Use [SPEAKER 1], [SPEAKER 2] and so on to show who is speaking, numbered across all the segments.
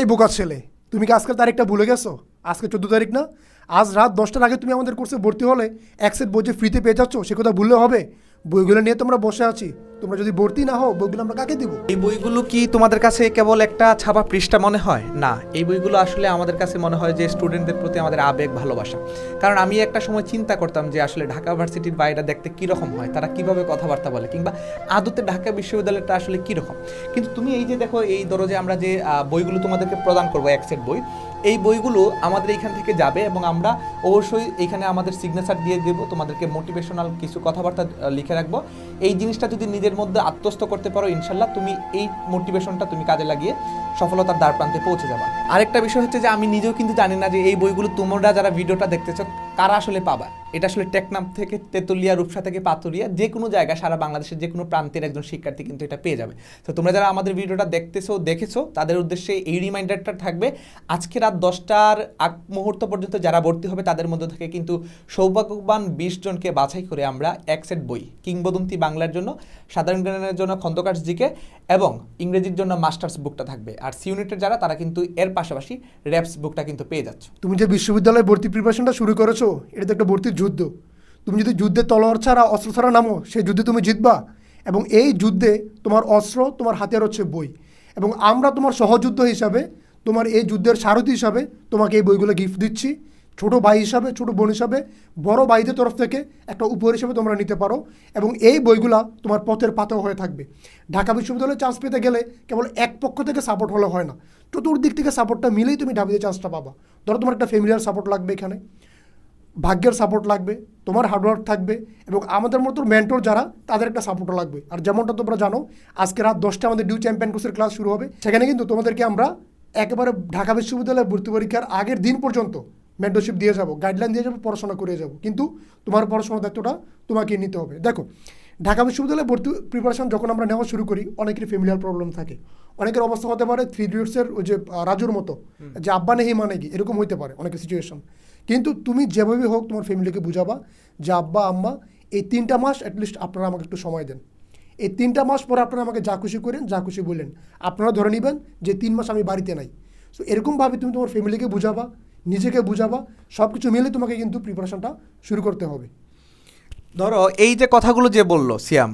[SPEAKER 1] এই বোকা ছেলে, তুমি কি আজকের তারিখটা ভুলে গেছো? আজকে চোদ্দ তারিখ না? আজ রাত দশটার আগে তুমি আমাদের কোর্সে ভর্তি হলে এক সেট বই যে ফ্রিতে পেয়ে যাচ্ছ, সে কথা ভুললে হবে? বইগুলো নিয়ে তোমরা বসে আছি। তোমরা যদি ভর্তি না হও, বইগুলো আমরা কাকে দিব?
[SPEAKER 2] এই বইগুলো কি তোমাদের কাছে কেবল একটা ছাপা পৃষ্ঠা মনে হয়? না, এই বইগুলো আসলে আমাদের কাছে মনে হয় যে স্টুডেন্টদের প্রতি আমাদের আবেগ, ভালোবাসা। কারণ আমি একটা সময় চিন্তা করতাম যে আসলে ঢাকা ভার্সিটির বাইরে দেখতে কীরকম হয়, তারা কীভাবে কথাবার্তা বলে, কিংবা আদতে ঢাকা বিশ্ববিদ্যালয়টা আসলে কীরকম? কিন্তু তুমি এই যে দেখো, এই ধরো যে আমরা যে বইগুলো তোমাদেরকে প্রদান করব, এক সেট বই এই বইগুলো আমাদের এইখান থেকে যাবে এবং আমরা অবশ্যই এখানে আমাদের সিগনেচার দিয়ে দেবো, তোমাদেরকে মোটিভেশনাল কিছু কথাবার্তা লিখে রাখব। এই জিনিসটা যদি নিজের মধ্যে আত্মস্থ করতে পারো, ইনশাল্লাহ তুমি এই মোটিভেশনটা তুমি কাজে লাগিয়ে সফলতার দ্বার প্রান্তে পৌঁছে যাবা। আরেকটা বিষয় হচ্ছে যে, আমি নিজেও কিন্তু জানি না যে এই বইগুলো তোমরা যারা ভিডিওটা দেখতেছো, কারা আসলে পাবা। এটা আসলে টেকনাম থেকে তেতুলিয়া, রূপসা থেকে পাতুরিয়া যে কোনো জায়গায় সারা বাংলাদেশের যে কোনো প্রান্তের একজন শিক্ষার্থী কিন্তু এটা পেয়ে যাবে। তো তোমরা যারা আমাদের ভিডিওটা দেখতেছো, দেখেছ, তাদের উদ্দেশ্যে এই রিমাইন্ডারটা থাকবে। আজকে রাত দশটার আগ মুহূর্ত পর্যন্ত যারা ভর্তি হবে, তাদের মধ্যে থেকে কিন্তু সৌভাগ্যবান বিশ জনকে বাছাই করে আমরা এক সেট বই, কিংবদন্তি বাংলার জন্য, সাধারণ জ্ঞানের জন্য খন্দকার জিকে এবং ইংরেজির জন্য মাস্টার্স বুকটা থাকবে। আর সি ইউনিটের যারা, তারা কিন্তু এর পাশাপাশি র্যাপস বুকটা কিন্তু পেয়ে যাচ্ছে।
[SPEAKER 1] তুমি যে বিশ্ববিদ্যালয়ে ভর্তি প্রিপারেশনটা শুরু করেছ, এটা তো একটা ভর্তির যুদ্ধ। তুমি যদি যুদ্ধে তলোয়ার ছাড়া, অস্ত্র ছাড়া নামো, সেই যুদ্ধে তুমি জিতবা। এবং এই যুদ্ধে তোমার অস্ত্র, তোমার হাতিয়ার হচ্ছে বই। এবং আমরা তোমার সহযুদ্ধ হিসাবে, তোমার এই যুদ্ধের সারথি হিসাবে তোমাকে এই বইগুলো গিফট দিচ্ছি। ছোট ভাই হিসাবে, ছোট বোন হিসাবে, বড় ভাইদের তরফ থেকে একটা উপহার হিসেবে তোমরা নিতে পারো। এবং এই বইগুলা তোমার পথের পাতাও হয়ে থাকবে। ঢাকা বিশ্ববিদ্যালয়ে চান্স পেতে গেলে কেবল এক পক্ষ থেকে সাপোর্ট হলে হয় না। চতুর্দিক থেকে সাপোর্টটা মিলেই তুমি ঢাবিতে চান্সটা পাবা। ধরো তোমার একটা ফ্যামিলিয়ার সাপোর্ট লাগবে এখানে। ভাগ্যের সাপোর্ট লাগবে তোমার হার্ডওয়ার্ক থাকবে এবং আমাদের মতো মেন্টর যারা তাদের একটা সাপোর্টও লাগবে। আর যেমনটা তোমরা জানো আজকে রাত দশটা আমাদের ডিউ চ্যাম্পিয়ন কোর্সের ক্লাস শুরু হবে। সেখানে কিন্তু তোমাদেরকে আমরা একেবারে ঢাকা বিশ্ববিদ্যালয়ের ভর্তি পরীক্ষার আগের দিন পর্যন্ত মেন্টরশিপ দিয়ে যাব গাইডলাইন দিয়ে যাব পড়াশোনা করে যাব। কিন্তু তোমার পড়াশোনার দায়িত্বটা তোমাকে নিতে হবে। দেখো ঢাকা বিশ্ববিদ্যালয়ে ভর্তি প্রিপারেশন যখন আমরা নেওয়া শুরু করি অনেকেরই ফ্যামিলিয়ার প্রবলেম থাকে। অনেকের অবস্থা হতে পারে থ্রি ইডিয়টসের ওই যে রাজুর মতো। যে আব্বা নেই মানে কি এরকম হইতে পারে অনেকের সিচুয়েশন কিন্তু তুমি যেভাবে হোক তোমার ফ্যামিলিকে বুঝাবা যে আব্বা, আম্মা, এই তিনটা মাস অ্যাটলিস্ট আপনারা আমাকে একটু সময় দেন। এই তিনটা মাস পরে আপনারা আমাকে যা খুশি করেন, যা খুশি বললেন আপনারা ধরে নেবেন যে তিন মাস আমি বাড়িতে নাই। সো এরকমভাবে তুমি তোমার ফ্যামিলিকে বুঝাবা, নিজেকে বুঝাবা সব কিছু মিলে তোমাকে কিন্তু প্রিপারেশনটা শুরু করতে হবে।
[SPEAKER 2] ধরো, এই যে কথাগুলো যে বলল, সিয়াম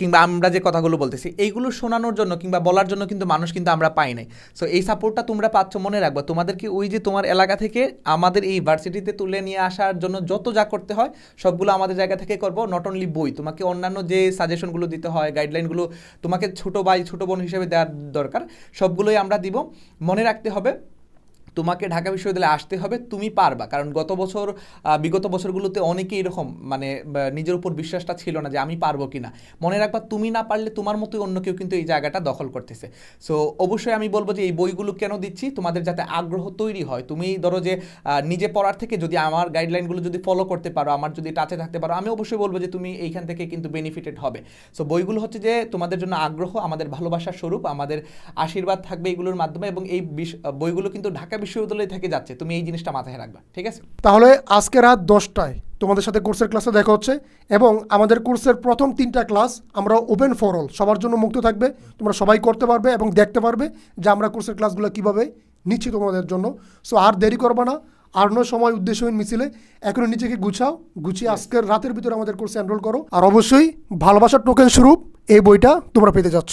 [SPEAKER 2] কিংবা আমরা যে কথাগুলো বলতেছি, এইগুলো শোনানোর জন্য কিংবা বলার জন্য কিন্তু মানুষ কিন্তু আমরা পাই নাই। সো এই সাপোর্টটা তোমরা পাচ্ছ, মনে রাখবা। তোমাদেরকে ওই যে তোমার এলাকা থেকে আমাদের এই ভার্সিটিতে তুলে নিয়ে আসার জন্য যত যা করতে হয়, সবগুলো আমাদের জায়গা থেকে করব। নট অনলি বই, তোমাকে অন্যান্য যে সাজেশনগুলো দিতে হয় গাইডলাইনগুলো তোমাকে ছোট ভাই, ছোট বোন হিসেবে দেওয়ার দরকার, সবগুলোই আমরা দিব। মনে রাখতে হবে তোমাকে ঢাকা বিশ্ববিদ্যালয়ে আসতে হবে, তুমি পারবা। কারণ গত বছর বিগত বছরগুলোতে অনেকেই এরকম মানে নিজের উপর বিশ্বাসটা ছিল না যে আমি পারব কিনা। মনে রাখবা, তুমি না পারলে তোমার মতোই অন্য কেউ কিন্তু এই জায়গাটা দখল করতেছে। সো অবশ্যই আমি বলব যে এই বইগুলো কেন দিচ্ছি? তোমাদের যাতে আগ্রহ তৈরি হয়। তুমি ধরো যে নিজে পড়ার থেকে যদি আমার গাইডলাইনগুলো যদি ফলো করতে পারো, আমার যদি টাচে থাকতে পারো, আমি অবশ্যই বলব যে তুমি এইখান থেকে কিন্তু বেনিফিটেড হবে। সো বইগুলো হচ্ছে যে, তোমাদের জন্য আগ্রহ, আমাদের ভালোবাসার স্বরূপ, আমাদের আশীর্বাদ থাকবে এগুলোর মাধ্যমে এবং এই বইগুলো কিন্তু ঢাকা বিশ্ববিদ্যালয় থেকে যাচ্ছে তুমি এই জিনিসটা মাথায় রাখবা ঠিক আছে?
[SPEAKER 1] তাহলে আজকে রাত দশটায় তোমাদের সাথে কোর্সের ক্লাসে দেখা হচ্ছে এবং আমাদের কোর্সের প্রথম তিনটা ক্লাস আমরা ওপেন ফর অল সবার জন্য মুক্ত থাকবে তোমরা সবাই করতে পারবে এবং দেখতে পারবে যে আমরা কোর্সের ক্লাসগুলো কীভাবে নিচ্ছি তোমাদের জন্য। সো আর দেরি করবে না আর নয় সময় উদ্দেশ্যহীন মিছিলে এখনও নিজেকে গুছাও গুছিয়ে আজকের রাতের ভিতরে আমাদের কোর্সে এনরোল করো। আর অবশ্যই ভালোবাসার টোকেন স্বরূপ এই বইটা তোমরা পেতে যাচ্ছ।